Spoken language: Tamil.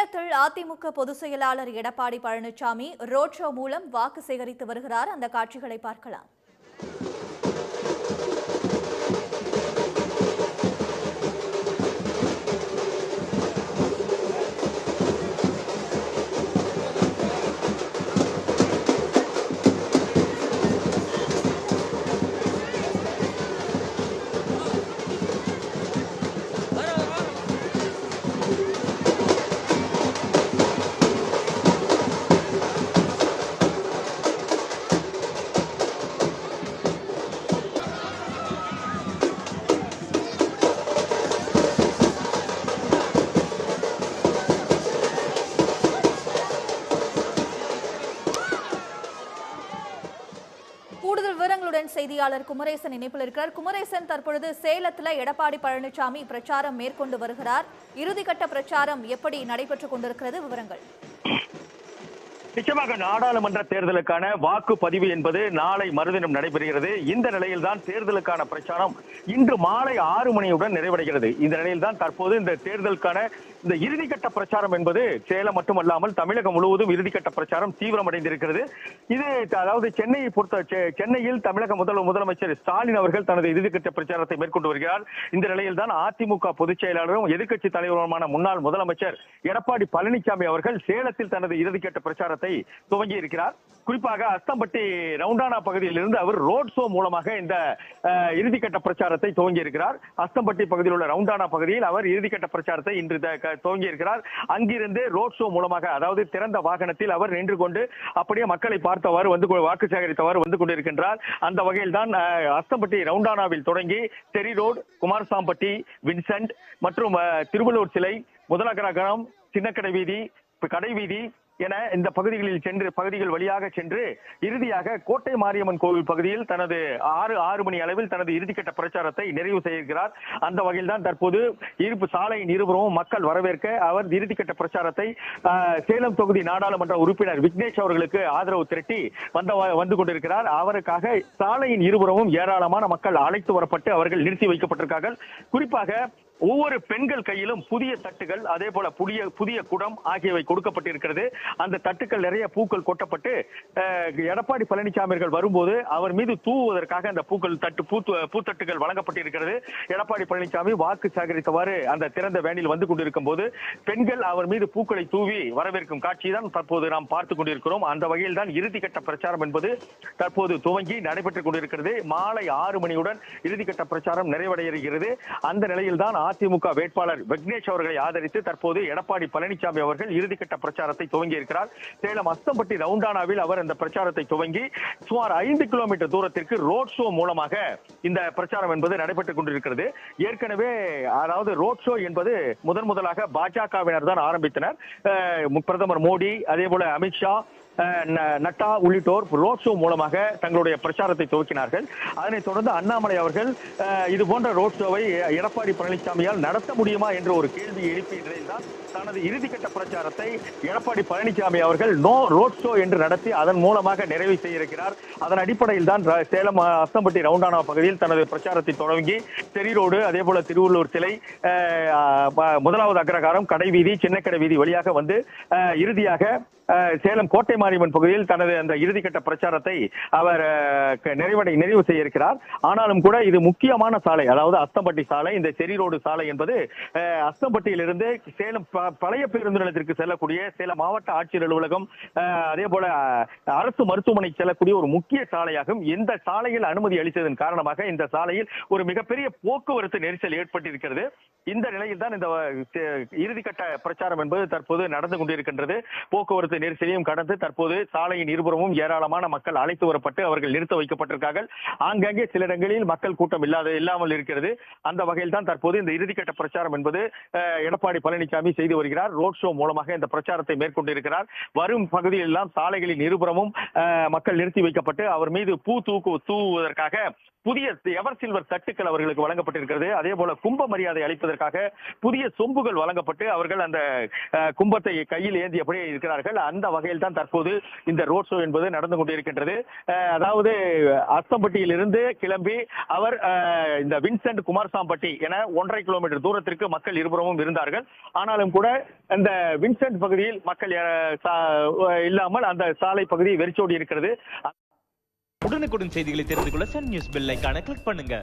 சேலத்தில் அதிமுக பொதுச் செயலாளர் எடப்பாடி பழனிசாமி ரோட் ஷோ மூலம் வாக்கு சேகரித்து வருகிறார். அந்த காட்சிகளை பார்க்கலாம். கூடுதல் விவரங்களுடன் செய்தியாளர் குமரேசன் இணைப்பில் இருக்கிறார். குமரேசன் தற்பொழுது சேலத்தில் எடப்பாடி பழனிசாமி பிரச்சாரம் மேற்கொண்டு வருகிறார். இறுதிக்கட்ட பிரச்சாரம் எப்படி நடைபெற்றுக் கொண்டிருக்கிறது? விவரங்கள். நிச்சயமாக நாடாளுமன்ற தேர்தலுக்கான வாக்குப்பதிவு என்பது நாளை மறுதினம் நடைபெறுகிறது. இந்த நிலையில்தான் தேர்தலுக்கான பிரச்சாரம் இன்று மாலை ஆறு மணியுடன் நிறைவடைகிறது. இந்த நிலையில்தான் தற்போது இந்த தேர்தலுக்கான இந்த இறுதிக்கட்ட பிரச்சாரம் என்பது சேலம் மட்டுமல்லாமல் தமிழகம் முழுவதும் இறுதிக்கட்ட பிரச்சாரம் தீவிரமடைந்திருக்கிறது. இது அதாவது சென்னையை பொறுத்த செ- சென்னையில் தமிழக முதல் முதலமைச்சர் ஸ்டாலின் அவர்கள் தனது இறுதிக்கட்ட பிரச்சாரத்தை மேற்கொண்டு வருகிறார். இந்த நிலையில்தான் அதிமுக பொதுச் செயலாளரும் எதிர்க்கட்சி தலைவருமான முன்னாள் முதலமைச்சர் எடப்பாடி பழனிசாமி அவர்கள் சேலத்தில் தனது இறுதிக்கட்ட பிரச்சாரத்தை துவங்கி இருக்கிறார். குறிப்பாக அஸ்தம்பட்டி ரவுண்டானா பகுதியில் இருந்து அவர் ரோட் ஷோ மூலமாக இந்த இறுதிக்கட்ட பிரச்சாரத்தை துவங்கி இருக்கிறார். அஸ்தம்பட்டி பகுதியில் உள்ள ரவுண்டானா பகுதியில் அவர் இறுதிக்கட்ட பிரச்சாரத்தை இன்று துவங்கி இருக்கிறார். அங்கிருந்து ரோட் ஷோ மூலமாக அதாவது திறந்த வாகனத்தில் அவர் நின்று கொண்டு அப்படியே மக்களை பார்த்தவாறு வந்து வாக்கு சேகரித்தவாறு வந்து கொண்டிருக்கின்றார். அந்த வகையில் தான் அஸ்தம்பட்டி ரவுண்டானாவில் தொடங்கி தெரி ரோடு குமாரசாம்பட்டி வின்சென்ட் மற்றும் திருவள்ளூர் சிலை முதலகரகரம் சின்னக்கடை வீதி கடை வீதி என இந்த பகுதிகளில் சென்று பகுதிகள் வழியாக சென்று இறுதியாக கோட்டை மாரியம்மன் கோவில் பகுதியில் தனது ஆறு ஆறு மணி அளவில் தனது இறுதிக்கட்ட பிரச்சாரத்தை நிறைவு செய்திருக்கிறார் அந்த வகையில் தான் தற்போது இருப்பு சாலையின் இருபுறமும் மக்கள் வரவேற்க அவர் இறுதிக்கட்ட பிரச்சாரத்தை ஆஹ், சேலம் தொகுதி நாடாளுமன்ற உறுப்பினர் விக்னேஷ் அவர்களுக்கு ஆதரவு திரட்டி வந்த வந்து கொண்டிருக்கிறார். அவருக்காக சாலையின் இருபுறமும் ஏராளமான மக்கள் அழைத்து வரப்பட்டு அவர்கள் நிறுத்தி வைக்கப்பட்டிருக்கார்கள். குறிப்பாக ஒவ்வொரு பெண்கள் கையிலும் புதிய தட்டுகள் அதே போல புதிய புதிய குடம் ஆகியவை கொடுக்கப்பட்டிருக்கிறது. அந்த தட்டுக்கள் நிறைய பூக்கள் கொட்டப்பட்டு எடப்பாடி பழனிசாமி அவர்கள் வரும்போது அவர் மீது தூவுவதற்காக அந்த பூக்கள் தட்டு பூத்து பூத்தட்டுகள் வழங்கப்பட்டிருக்கிறது. எடப்பாடி பழனிசாமி வாக்கு சேகரித்தவாறு அந்த திறந்த வேனில் வந்து கொண்டிருக்கும் போது பெண்கள் அவர் மீது பூக்களை தூவி வரவேற்கும் காட்சி தான் தற்போது நாம் பார்த்து கொண்டிருக்கிறோம். அந்த வகையில் தான் இறுதிக்கட்ட பிரச்சாரம் என்பது தற்போது துவங்கி நடைபெற்றுக் கொண்டிருக்கிறது. மாலை ஆறு மணியுடன் இறுதிக்கட்ட பிரச்சாரம் நிறைவடைகிறது. அந்த நிலையில் தான் அதிமுக வேட்பாளர் விக்னேஷ் அவர்களை ஆதரித்து தற்போது எடப்பாடி பழனிசாமி அவர்கள் இறுதிக்கட்ட பிரச்சாரத்தை துவங்கி இருக்கிறார் சேலம் அஸ்தம்பட்டி ரவுண்டானாவில் அவர் அந்த பிரச்சாரத்தை துவங்கி சுமார் ஐந்து கிலோமீட்டர் தூரத்திற்கு ரோட் ஷோ மூலமாக இந்த பிரச்சாரம் என்பது நடைபெற்றுக் கொண்டிருக்கிறது. ஏற்கனவே அதாவது ரோட் ஷோ என்பது முதன் முதலாக பாஜகவினர் தான் ஆரம்பித்தனர். பிரதமர் மோடி அதே போல அமித்ஷா நட்டா உள்ளிட்டோர் ரோட் ஷோ மூலமாக தங்களுடைய பிரச்சாரத்தை துவக்கினார்கள். அதனைத் தொடர்ந்து அண்ணாமலை அவர்கள் இது போன்ற ரோட் ஷோவை எடப்பாடி பழனிசாமியால் நடத்த முடியுமா என்ற ஒரு கேள்வி எழுப்பிய நிலையில்தான் தனது இறுதிக்கட்ட பிரச்சாரத்தை எடப்பாடி பழனிசாமி அவர்கள் நோ ரோட் ஷோ என்று நடத்தி அதன் மூலமாக நிறைவு செய்திருக்கிறார். அதன் அடிப்படையில் தான் ர- சேலம் அஸ்தம்பட்டி ரவுண்டானா பகுதியில் தனது பிரச்சாரத்தை தொடங்கி தெரி ரோடு அதே போல திருவள்ளூர் சிலை முதலாவது அக்ரகாரம் கடைவீதி சின்னக்கடை வீதி வழியாக வந்து இறுதியாக சேலம் கோட்டை மாரியம்மன் பகுதியில் தனது அந்த இறுதிக்கட்ட பிரச்சாரத்தை அவர் க- நிறைவடை நிறைவு செய்ய இருக்கிறார் ஆனாலும் கூட இது முக்கியமான சாலை அதாவது அஸ்தம்பட்டி சாலை இந்த செரி ரோடு சாலை என்பது அஸ்தம்பட்டியிலிருந்து சேலம் ப- பழைய பேருந்து நிலையத்திற்கு செல்லக்கூடிய சேலம் மாவட்ட ஆட்சியர் அலுவலகம் அதே போல அரசு மருத்துவமனை செல்லக்கூடிய ஒரு முக்கிய சாலையாகும். இந்த சாலையில் அனுமதி அளித்ததன் காரணமாக இந்த சாலையில் ஒரு மிகப்பெரிய போக்குவரத்து நெரிசல் ஏற்பட்டிருக்கிறது. இந்த நிலையில் தான் இந்த இறுதிக்கட்ட பிரச்சாரம் என்பது தற்போது நடந்து கொண்டிருக்கின்றது. போக்குவரத்து நெரிசலையும் கடந்து தற்போது சாலையின் இருபுறமும் ஏராளமான மக்கள் அழைத்து வரப்பட்டு அவர்கள் நிறுத்த வைக்கப்பட்டிருக்கார்கள். ஆங்காங்கே சில இடங்களில் மக்கள் கூட்டம் இல்லாத இல்லாமல் இருக்கிறது. அந்த வகையில் தான் தற்போது இந்த இறுதிக்கட்ட பிரச்சாரம் என்பது எடப்பாடி பழனிசாமி செய்து வருகிறார். ரோட் ஷோ மூலமாக இந்த பிரச்சாரத்தை மேற்கொண்டிருக்கிறார். வரும் பகுதியில் எல்லாம் சாலைகளின் இருபுறமும் மக்கள் நிறுத்தி வைக்கப்பட்டு அவர் மீது பூ தூக்கு தூவுவதற்காக புதிய எவர் சில்வர் தட்டுக்கள் அவர்களுக்கு வழங்கப்பட்டிருக்கிறது. அதே போல கும்ப மரியாதை அளிப்பதற்காக புதிய சொம்புகள் வழங்கப்பட்டு அவர்கள் அந்த கும்பத்தை கையில் ஏந்தியபடியே இருக்கிறார்கள். அந்த வகையில் தான் தற்போது இந்த ரோட் ஷோ என்பது நடந்து கொண்டிருக்கின்றது. அதாவது அஸ்தம்பட்டியிலிருந்து கிளம்பி அவர் இந்த வின்சென்ட் குமாரசாம்பட்டி என ஒன்றரை கிலோமீட்டர் தூரத்திற்கு மக்கள் இருபுறமும் இருந்தார்கள். ஆனாலும் கூட இந்த வின்சென்ட் பகுதியில் மக்கள் இல்லாமல் அந்த சாலை பகுதி வெறிச்சோடி இருக்கிறது. உடனுக்குடன் செய்திகளை தெரிந்து கொள்ள சன் நியூஸ் பெல் ஐக்கான கிளிக் பண்ணுங்க.